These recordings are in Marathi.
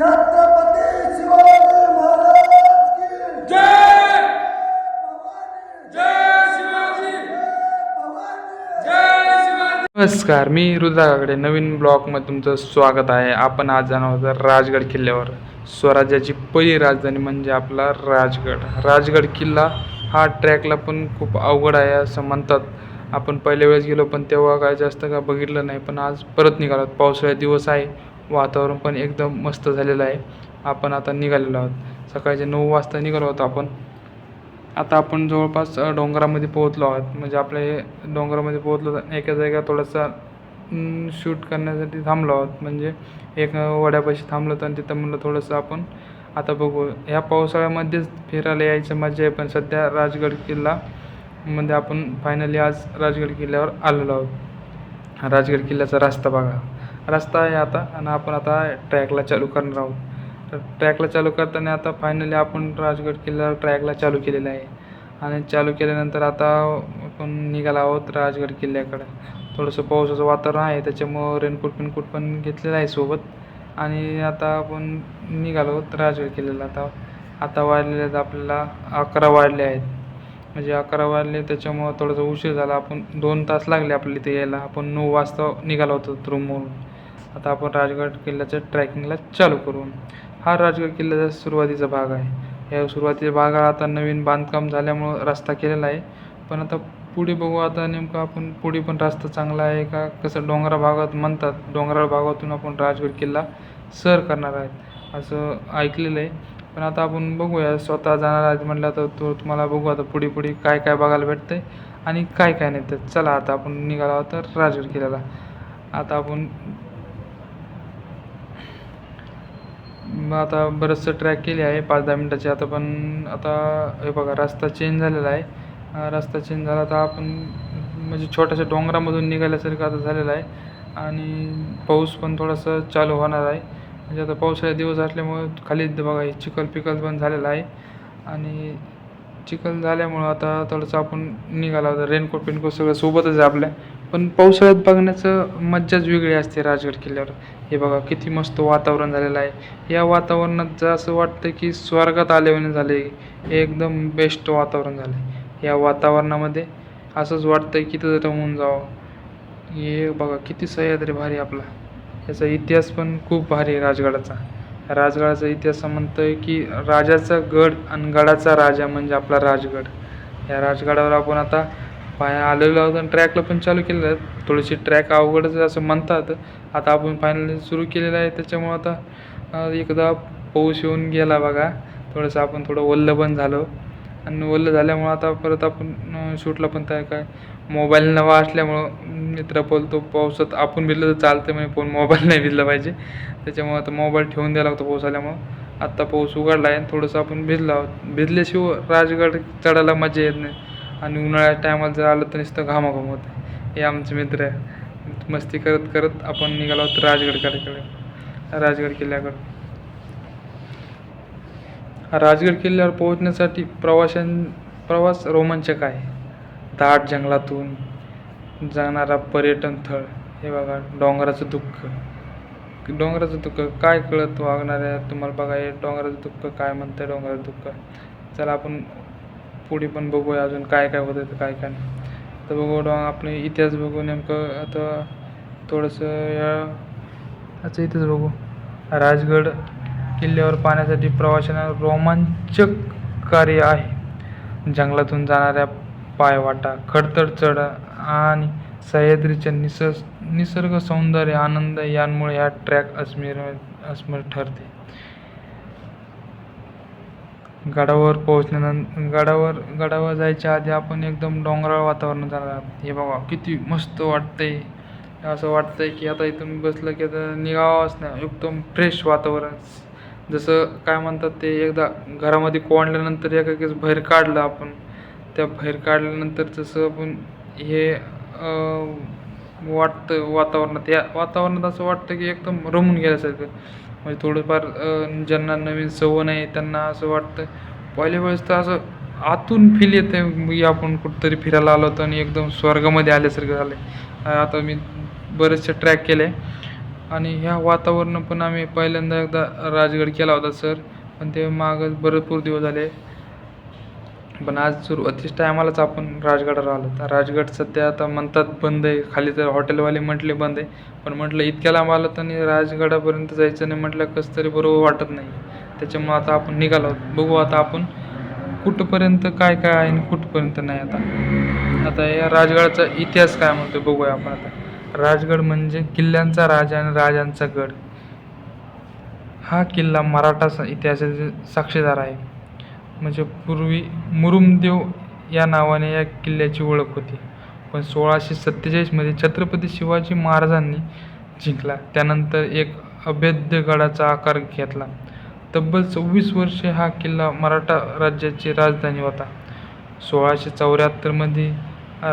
छत्रपती शिवाजी महाराज की जय. भवानी जय शिवाजी! भवानी जय शिवाजी! नमस्कार मी रुद्राकडे नवीन ब्लॉगमध्ये तुमचं स्वागत आहे. आपण आज जाणार आहोत राजगड किल्ल्यावर. स्वराज्याची पहिली राजधानी म्हणजे आपला राजगड. राजगड किल्ला हा ट्रॅकला पण खूप अवघड आहे असं म्हणतात. आपण पहिल्या वेळेस गेलो पण तेव्हा काय जास्त काय बघितलं नाही पण आज परत निघालो. आहोत पावसाळ्यात दिवस आहे. वातावरण पण एकदम मस्त झालेलं आहे. आपण आता निघालेलो आहोत. सकाळचे नऊ वाजता निघालो होतो आपण. आता आपण जवळपास डोंगरामध्ये पोहोचलो आहोत. म्हणजे आपल्या हे डोंगरामध्ये पोहोचलो तर एका जागा थोडासा शूट करण्यासाठी थांबलो आहोत. म्हणजे एक वड्यापाशी थांबलो तर आणि तिथं म्हणलं थोडंसं आपण आता बघू. ह्या पावसाळ्यामध्येच फिरायला यायचं मजा आहे पण सध्या राजगड किल्ला मध्ये आपण फायनली आज राजगड किल्ल्यावर आलेलो आहोत. राजगड किल्ल्याचा रस्ता बघा. रस्ता आहे आता आणि आपण आता ट्रॅकला चालू करणार आहोत. तर ट्रॅकला चालू करताना आता फायनली आपण राजगड किल्ल्यावर ट्रॅकला चालू केलेला आहे. आणि चालू केल्यानंतर आता आपण निघाला आहोत राजगड किल्ल्याकडे. थोडंसं पावसाचं वातावरण आहे त्याच्यामुळं रेनकोट पिनकोट पण घेतलेलं आहे सोबत. आणि आता आपण निघालो आहोत राजगड किल्ल्याला. आता आता वाढलेले आहेत आपल्याला अकरा वाढले आहेत. म्हणजे अकरा वाजले त्याच्यामुळं थोडंसं उशीर झाला. आपण दोन तास लागले आपल्याला इथे यायला. आपण नऊ वाजता निघालो होतो रूमवरून आता आपण राजगड किल्ल्याच्या ट्रॅकिंगला चालू करू हा राजगड किल्ल्याचा सुरुवातीचा भाग आहे. या सुरुवातीच्या भागात आता नवीन बांधकाम झाल्यामुळं रस्ता केलेला आहे. पण आता पुढे बघू आता नेमकं आपण पुढे पण रस्ता चांगला आहे का? कसं डोंगरा भागात म्हणतात डोंगराळ भागातून आपण राजगड किल्ला सर करणार आहेत असं ऐकलेलं आहे. पण आता आपण बघूया स्वतः जाणार आहेत म्हटलं तर तो तुम्हाला बघू आता पुढे पुढे काय काय बघायला भेटतंय आणि काय काय नाही. तर चला आता आपण निघालो आहोत तर राजगड किल्ल्याला. आता आपण मग आता बरंचसं ट्रॅक केले आहे पाच दहा मिनटाचे. आता पण आता हे बघा रस्ता चेंज झालेला आहे. रस्ता चेंज झाला तर आपण म्हणजे छोट्याशा डोंगरामधून निघाल्यासारखं आता झालेलं आहे. आणि पाऊस पण थोडासा चालू होणार आहे. म्हणजे आता पावसाळ्यात दिवस असल्यामुळं खाली बघा हे चिखल पिखल पण झालेलं आहे. आणि चिखल झाल्यामुळं आता थोडंसं आपण निघाला होता. रेनकोट पिनकोट सगळं सोबतच आहे आपल्या पण पावसाळ्यात बघण्याचं मज्जाच वेगळी असते राजगड किल्ल्यावर. हे बघा किती मस्त वातावरण झालेलं आहे. या वातावरणात जर असं वाटतं की स्वर्गात आल्यावाने झाले एकदम बेस्ट वातावरण झालं या वातावरणामध्ये असंच वाटतं की तिथं रमून जावं. हे बघा किती सह्याद्री भारी आपला. याचा इतिहास पण खूप भारी आहे राजगडाचा. राजगडाचा इतिहास असं म्हणतोय की राजाचा गड आणि गडाचा राजा म्हणजे आपला राजगड. या राजगडावर आपण आता पाय आलेलो आहोत आणि ट्रॅकला पण चालू केलेलं आहे थोडीशी ट्रॅक अवघडच असं म्हणतात. आता आपण फायनल सुरू केलेलं आहे. त्याच्यामुळं आता एकदा पाऊस येऊन गेला बघा. थोडंसं आपण थोडं ओल्लं पण झालो. आणि ओल्लं झाल्यामुळं आता परत आपण शूटला पण काय काय? मोबाईल नवा असल्यामुळं मित्र बोलतो पावसात आपण भिजलं तर चालतं म्हणजे पण मोबाईल नाही भिजला पाहिजे. त्याच्यामुळं आता मोबाईल ठेवून द्यायला लागतो पाऊस आल्यामुळं. आत्ता पाऊस उघडला आहे आणि थोडंसं आपण भिजलो आहोत. भिजल्याशिवाय राजगड चढायला मजा येत नाही. आणि उन्हाळ्याच्या टायमाला जर आलं तर नुसतं घामाघूम होतं हे आमचे मित्र आहे मस्ती करत करत आपण निघालो आहोत किल्ल्याकडे. राजगड किल्ल्याकडे. राजगड किल्ल्यावर पोहोचण्यासाठी प्रवाशां प्रवास रोमांचक आहे. दाट जंगलातून जाणारा पर्यटन स्थळ. हे बघा डोंगराचं दुःख. डोंगराचं दुःख काय कळत वागणार आहे तुम्हाला बघा हे डोंगराचं दुःख काय म्हणतं डोंगराचं दुःख? चला आपण पुढे पण बघूया अजून काय काय होतं तर काय काय नाही. तर बघू डॉ आपले इतिहास बघू नेमकं आता थोडंसं या याचा इथेच बघू. राजगड किल्ल्यावर पाहण्यासाठी प्रवाशांना रोमांचक कार्य आहे. जंगलातून जाणाऱ्या पायवाटा खडतर चढ आणि सह्याद्रीच्या निसर् निसर्ग सौंदर्य आनंद यांमुळे हा ट्रॅक अस्मिर अस्मर ठरते. गडावर पोहोचल्यानंतर गडावर गडावर जायच्या आधी आपण एकदम डोंगराळ वातावरण जाणार हे बघा किती मस्त वाटतंय. असं वाटतंय की आता इथून बसलं की आता निघावंच नाही एकदम फ्रेश वातावरण. जसं काय म्हणतात ते एकदा घरामध्ये कोंडल्यानंतर एकाकीच बाहेर काढलं आपण. त्या बाहेर काढल्यानंतर जसं आपण हे वाटतं वातावरणात. या वातावरणात असं वाटतं की एकदम रमून गेल्यासारखं. म्हणजे थोडंफार ज्यांना नवीन सवय आहे त्यांना असं वाटतं. पहिल्या वेळेस तर असं आतून फील येतं मी आपण कुठंतरी फिरायला आलो होतो आणि एकदम स्वर्गामध्ये आल्यासारखं झालं आता मी बरेचसे ट्रॅक केले. आणि ह्या वातावरण पण आम्ही पहिल्यांदा एकदा राजगड केला होता सर पण ते मागं भरपूर दिवस झाले. पण आज सुरुवातीच टायमालाच आपण राजगडावर आलो. तर राजगड सध्या आता म्हणतात बंद आहे. खाली तर हॉटेलवाले म्हटले बंद आहे. पण म्हटलं इतक्या लांब आलं तर आणि राजगडापर्यंत जायचं नाही म्हटलं कसं तरी बरोबर वाटत नाही. त्याच्यामुळं आता आपण निघालो. आहोत. बघू आता आपण कुठंपर्यंत काय काय आहे आणि कुठपर्यंत नाही आता. आता या राजगडाचा इतिहास काय म्हणतो बघूया आपण आता. राजगड म्हणजे किल्ल्यांचा राजा आणि राजांचा गड. हा किल्ला मराठा इतिहासाचे साक्षीदार आहे. म्हणजे पूर्वी मुरुमदेव या नावाने या किल्ल्याची ओळख होती. पण सोळाशे सत्तेचाळीसमध्ये छत्रपती शिवाजी महाराजांनी जिंकला. त्यानंतर एक अभेद्य गडाचा आकार घेतला. तब्बल सव्वीस वर्षे हा किल्ला मराठा राज्याची राजधानी होता. सोळाशे चौऱ्याहत्तरमध्ये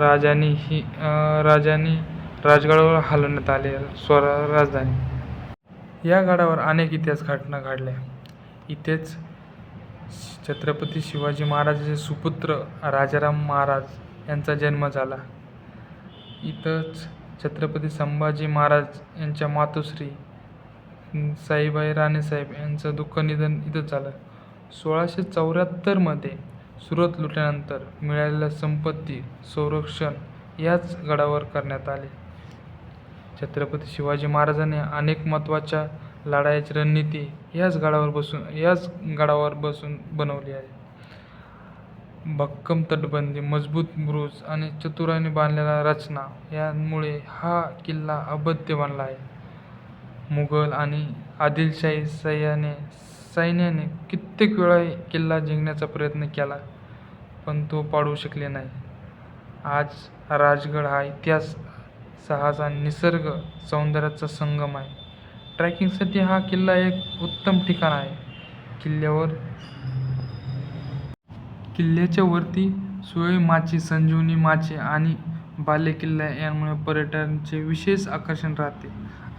राजाने ही राजाने राजगडावर हलवण्यात आले. स्वरा राजधानी. या गडावर अनेक इतिहास घटना घडल्या. इथेच छत्रपती शिवाजी महाराजाचे सुपुत्र राजाराम महाराज यांचा जन्म झाला. इथंच छत्रपती संभाजी महाराज यांच्या मातोश्री साईबाई राणेसाहेब यांचं दुःख निधन इथंच झालं. सोळाशे चौऱ्याहत्तरमध्ये सुरत लुटल्यानंतर मिळालेल्या संपत्ती संरक्षण याच गडावर करण्यात आले. छत्रपती शिवाजी महाराजांनी अनेक महत्त्वाच्या लढाईची रणनीती याच गडावर बसून याच गडावर बसून बनवली आहे. भक्कम तटबंदी मजबूत बुरुज आणि चतुराने बांधलेल्या रचना यांमुळे हा किल्ला अबद्य बनला आहे. मुघल आणि आदिलशाही सैन्याने सैन्याने कित्येक वेळा किल्ला जिंकण्याचा प्रयत्न केला पण तो पाडू शकले नाही. आज राजगड हा इतिहास साहस आणि निसर्ग सौंदर्याचा संगम आहे. ट्रॅकिंगसाठी हा किल्ला एक उत्तम ठिकाण आहे. किल्ल्यावर किल्ल्याच्या वरती सुळे माची संजीवनी माचे आणि बालेकिल्ला यामुळे पर्यटनाचे विशेष आकर्षण राहते.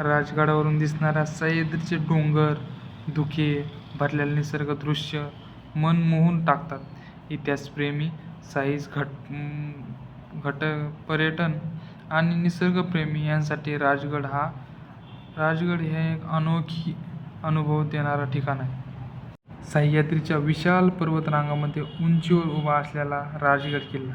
राजगडावरून दिसणाऱ्या सह्याद्रीचे डोंगर धुके भरलेले निसर्ग दृश्य मन मोहून टाकतात. इतिहासप्रेमी साईज घट घट पर्यटन आणि निसर्गप्रेमी यांसाठी राजगड हा राजगड हे एक अनोखी अनुभव देणारं ठिकाण आहे. सह्याद्रीच्या विशाल पर्वतरांगामध्ये उंचीवर उभा असलेला राजगड किल्ला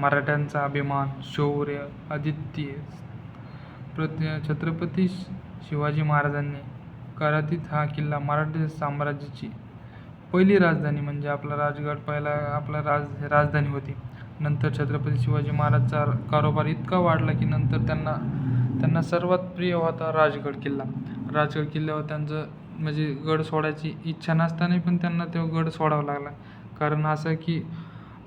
मराठ्यांचा अभिमान शौर्य आदित्य प्रत्य छत्रपती शिवाजी महाराजांनी करातीत हा किल्ला मराठी साम्राज्याची पहिली राजधानी म्हणजे आपला राजगड पहिला आपला राज राजधानी होती. नंतर छत्रपती शिवाजी महाराजचा कारोबार इतका वाढला की नंतर त्यांना त्यांना सर्वात प्रिय होता राजगड किल्ला. राजगड किल्ल्यावर त्यांचं म्हणजे गड सोडायची इच्छा नसताना पण त्यांना तो गड सोडावा लागला. कारण असं की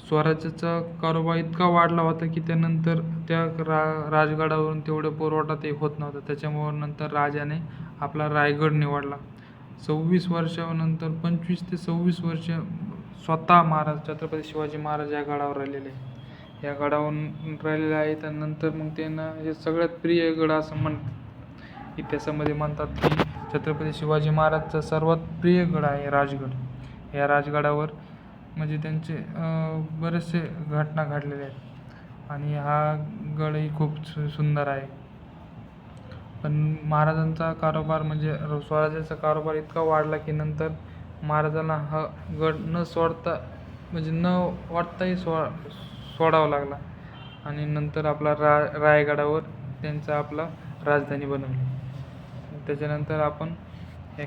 स्वराज्याचा कारोबार इतका वाढला होता की त्यानंतर त्या रा राजगडावरून तेवढं पुरवठा ते होत नव्हता. त्याच्यामुळं नंतर राजाने आपला रायगड निवडला. सव्वीस वर्षानंतर पंचवीस ते सव्वीस वर्ष स्वतः महाराज छत्रपती शिवाजी महाराज या गडावर राहिलेले. ह्या या गडावरून राहिलेलं आहे त्यानंतर मग त्यांना हे सगळ्यात प्रिय गड असं म्हण इतिहासामध्ये म्हणतात की छत्रपती शिवाजी महाराजचा सर्वात प्रिय गड आहे राजगड. या राजगडावर म्हणजे त्यांचे बरेचसे घटना घडलेल्या आहेत. आणि हा गडही खूप सु सुंदर आहे. पण महाराजांचा कारोबार म्हणजे स्वराज्याचा कारोबार इतका वाढला की नंतर महाराजांना हा गड न सोडता म्हणजे न वाटताही सो सोडावा लागला. आणि नंतर आपला रा रायगडावर त्यांचा आपला राजधानी बनवली. त्याच्यानंतर आपण ह्या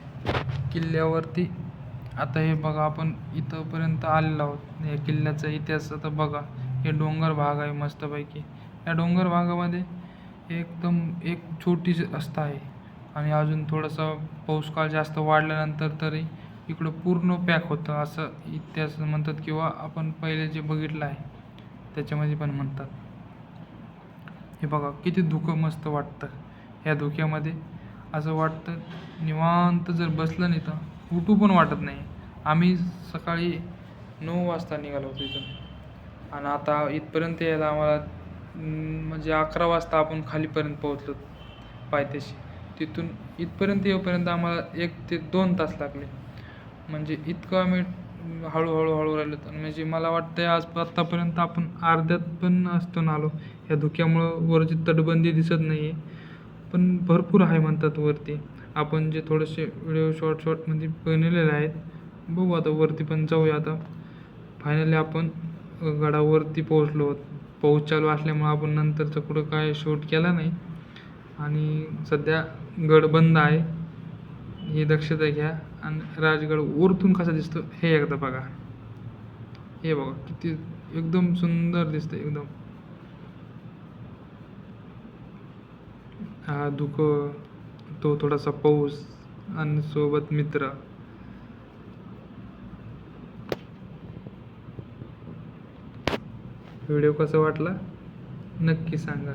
किल्ल्यावरती आता हे बघा आपण इथंपर्यंत आलेलो आहोत. या किल्ल्याचा इतिहास आता बघा. हे डोंगर भाग आहे मस्तपैकी. या डोंगर भागामध्ये एकदम एक छोटीशी रस्ता आहे. आणि अजून थोडासा पाऊस काळ जास्त वाढल्यानंतर तरी इकडं पूर्ण पॅक होतं. असं इतिहास म्हणतात किंवा आपण पहिले जे बघितलं आहे त्याच्यामध्ये पण म्हणतात. हे बघा किती धुकं मस्त वाटतं ह्या धुक्यामध्ये. असं वाटतं निवांत जर बसलं नाही तर उठू पण वाटत नाही. आम्ही सकाळी नऊ वाजता निघालो होतो इथून. आणि आता इथपर्यंत यायला आम्हाला म्हणजे अकरा वाजता आपण खालीपर्यंत पोहोचलो पायथ्याशी. तिथून इथपर्यंत येऊपर्यंत आम्हाला एक ते दोन तास लागले. म्हणजे इतकं आम्ही हळूहळू हळू राहिलेत तर. म्हणजे मला वाटतं आज आत्तापर्यंत आपण अर्ध्यात पण असतो आलो. ह्या धुक्यामुळं वरची तटबंदी दिसत नाही आहे पण भरपूर आहे म्हणतात वरती. आपण जे थोडेसे व्हिडिओ शॉर्ट शॉर्टमध्ये बनवलेले आहेत बघू आता वरती पण जाऊया आता. फायनली आपण गडावरती पोहोचलो आहोत. पाऊस चालू असल्यामुळं आपण नंतरचं कुठं काय शूट केला नाही. आणि सध्या गड बंद आहे. ही दक्षता घ्या. आणि राजगड वरतून कसा दिसतो हे एकदा बघा. हे बघा किती एकदम सुंदर दिसतं एकदम. हा धुक तो थोडासा पाऊस आणि सोबत मित्र. व्हिडिओ कसा वाटला? नक्की सांगा.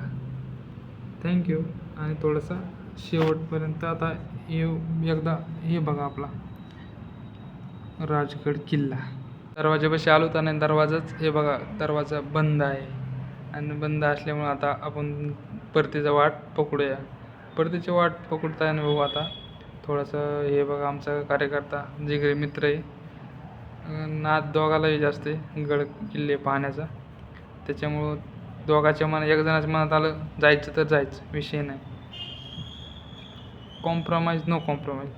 थँक्यू आणि थोडासा शेवटपर्यंत आता येऊ एकदा हे बघा आपला. राजगड किल्ला. दरवाजापाशी आलो तर नाही दरवाजाच हे बघा दरवाजा बंद आहे. आणि बंद असल्यामुळे आता आपण परतीचा वाट पकडूया. परतीची वाट पकडता येणं भाऊ आता. थोडंसं हे बघा आमचा कार्यकर्ता जिगरे मित्र आहे नाद दोघालाही जास्त आहे गड किल्ले पाहण्याचा. त्याच्यामुळं दोघाच्या मनात एक जणाच्या मनात आलं जायचं तर जायचं विषय नाही. कॉम्प्रोमाइज नो कॉम्प्रोमाइज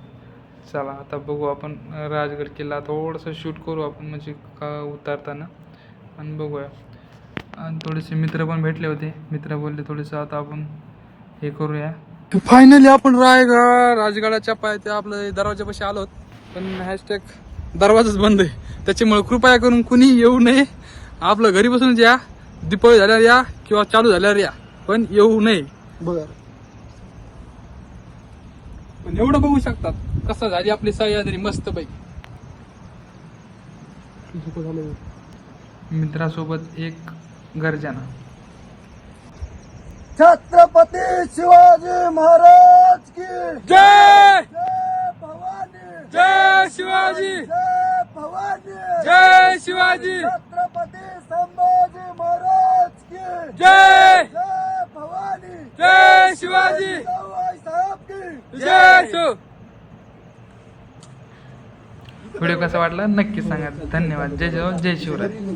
चला आता बघू आपण राजगड किल्ला. थोडंसं शूट करू आपण म्हणजे का उतारताना. आणि बघूया. आणि थोडेसे मित्र पण भेटले होते. मित्र बोलले थोडेसं आता आपण हे करूया. फायनली आपण रायगड राजगडाच्या पाय ते आपलं दरवाजापाशी आलोत पण हॅशटॅग दरवाजाच बंद आहे. त्याच्यामुळे कृपया करून कुणी येऊ नये. आपलं घरी बसूनच या. दीपावली झाल्यावर या किंवा चालू झाल्यावर या. पण येऊ नये. बरं. पण एवढं बघू शकतात कसं झाली आपली सह्याद्री मस्त पैकी मित्रासोबत एक गर्जना. छत्रपती शिवाजी महाराज की जय! जय भवानी! जय शिवाजी! जय भवानी! जय शिवाजी छत्रपती संभाजी महाराज की जय जय भवानी जय शिवाजी सवाई साहेब की जय शिव व्हिडिओ कसा वाटला नक्की सांगा. धन्यवाद. जय जय जय शिवराय.